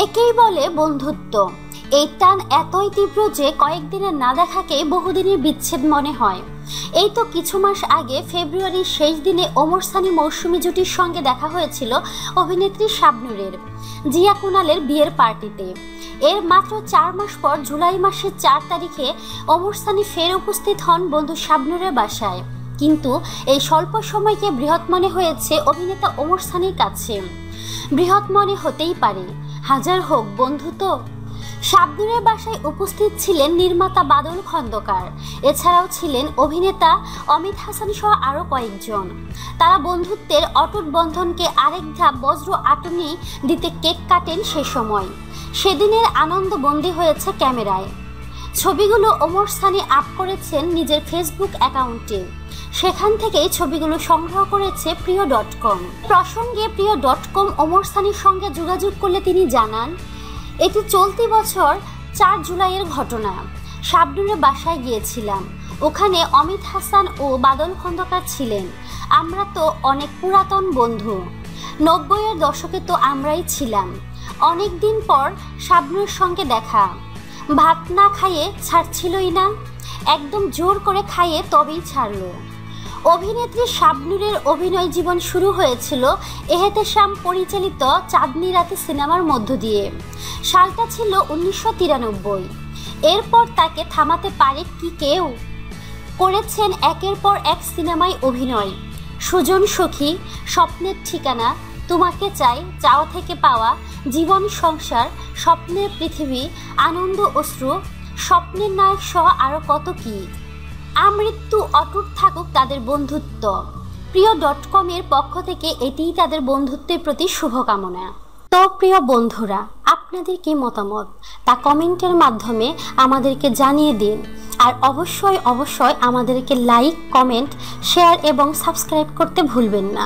একেই বলে বন্ধুত্ব। এই টান এতই তীব্র যে কয়েকদিনের না দেখাকেই বহুদিনের বিচ্ছেদ মনে হয়। এই তো কিছু মাস আগে ফেব্রুয়ারির শেষ দিনে ওমর সানি মৌসুমি জুটির সঙ্গে দেখা হয়েছিল অভিনেত্রী শাবনুরের, জিয়া কুনালের বিয়ের পার্টিতে। এর মাত্র চার মাস পর জুলাই মাসের চার তারিখে ওমর সানি ফের উপস্থিত হন বন্ধু শাবনুরের বাসায়। কিন্তু এই স্বল্প সময়কে বৃহৎ মনে হয়েছে অভিনেতা ওমর সানির কাছে। বৃহৎ মনে হতেই পারে, হাজার হোক বন্ধু তো। শাবনুরের বাসায় উপস্থিত ছিলেন নির্মাতা বাদল খন্দকার, এছাড়াও ছিলেন অভিনেতা অমিত হাসান সহ আরও কয়েকজন। তারা বন্ধুত্বের অটুট বন্ধনকে আরেক ধাপ বজ্র আটনি দিতে কেক কাটেন সে সময়। সেদিনের আনন্দ বন্দী হয়েছে ক্যামেরায়। ছবিগুলো ওমর সানি আপ করেছেন নিজের ফেসবুক অ্যাকাউন্টে। সেখান থেকেই ছবিগুলো সংগ্রহ করেছে প্রিয় ডট কম। প্রসঙ্গে প্রিয় ডট কম ওমর সানির সঙ্গে যোগাযোগ করলে তিনি জানান, এটি চলতি বছর চার জুলাইয়ের ঘটনা। শাবনুরের বাসায় গিয়েছিলাম। ওখানে অমিত হাসান ও বাদল খন্দকার ছিলেন। আমরা তো অনেক পুরাতন বন্ধু। নব্বইয়ের দশকে তো আমরাই ছিলাম। অনেক দিন পর শাবনুরের সঙ্গে দেখা। ভাত না খাইয়ে ছাড়ছিলই না। একদম জোর করে খাইয়ে তবেই ছাড়ল। অভিনেত্রী শাবনুরের অভিনয় জীবন শুরু হয়েছিল এহেতে শ্যাম পরিচালিত চাঁদনি রাতে সিনেমার মধ্য দিয়ে। সালটা ছিল উনিশশো তিরানব্বই। এরপর তাকে থামাতে পারে কি কেউ? করেছেন একের পর এক সিনেমায় অভিনয়। সুজন সখী, স্বপ্নের ঠিকানা তোমাকে চাই চাওয়া থেকে পাওয়া জীবন, সংসার, স্বপ্নের পৃথিবী, আনন্দ, অশ্রু, স্বপ্নের নায়ক সহ আরও কত কী? আমৃত্যু অটুট থাকুক তাদের বন্ধুত্ব। প্রিয় ডট কমের পক্ষ থেকে এটিই তাদের বন্ধুত্বের প্রতি শুভকামনা। তো প্রিয় বন্ধুরা, আপনাদের কি মতামত? তা কমেন্টের মাধ্যমে আমাদেরকে জানিয়ে দিন। আর অবশ্যই অবশ্যই আমাদেরকে লাইক, কমেন্ট, শেয়ার এবং সাবস্ক্রাইব করতে ভুলবেন না।